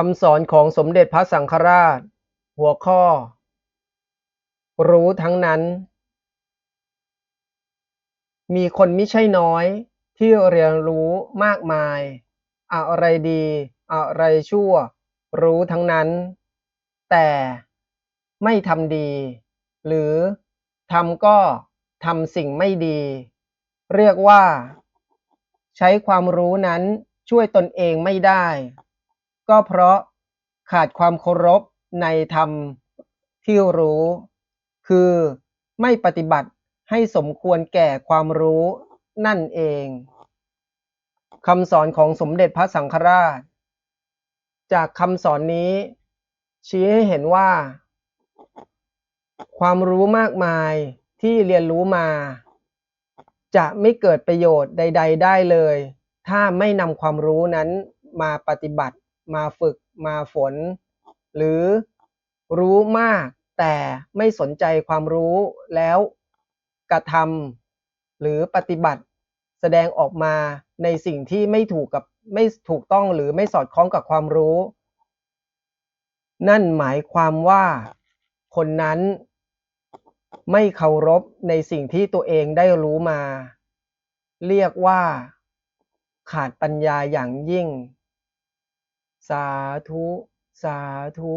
คำสอนของสมเด็จพระสังฆราช หัวข้อ รู้ทั้งนั้น มีคนไม่ใช่น้อยที่เรียนรู้มากมาย อะไรดี อะไรชั่ว รู้ทั้งนั้น แต่ไม่ทำดี หรือทำก็ทำสิ่งไม่ดี เรียกว่า ใช้ความรู้นั้นช่วยตนเองไม่ได้ ก็เพราะขาดความเคารพในธรรมที่รู้ คือไม่ปฏิบัติให้สมควรแก่ความรู้นั่นเองคำสอนของสมเด็จพระสังฆราช จากคำสอนนี้ ชี้ให้เห็นว่า ความรู้มากมายที่เรียนรู้มา จะไม่เกิดประโยชน์ใด ๆ ได้เลย ถ้าไม่นำความรู้นั้นมาปฏิบัติ มาฝึกมาฝน หรือรู้มากแต่ไม่สนใจความรู้แล้วกระทำหรือปฏิบัติ แสดงออกมาในสิ่งที่ไม่ถูกกับไม่ถูกต้องหรือไม่สอดคล้องกับความรู้ นั่นหมายความว่าคนนั้นไม่เคารพในสิ่งที่ตัวเองได้รู้มา เรียกว่าขาดปัญญาอย่างยิ่ง สาธุ สาธุ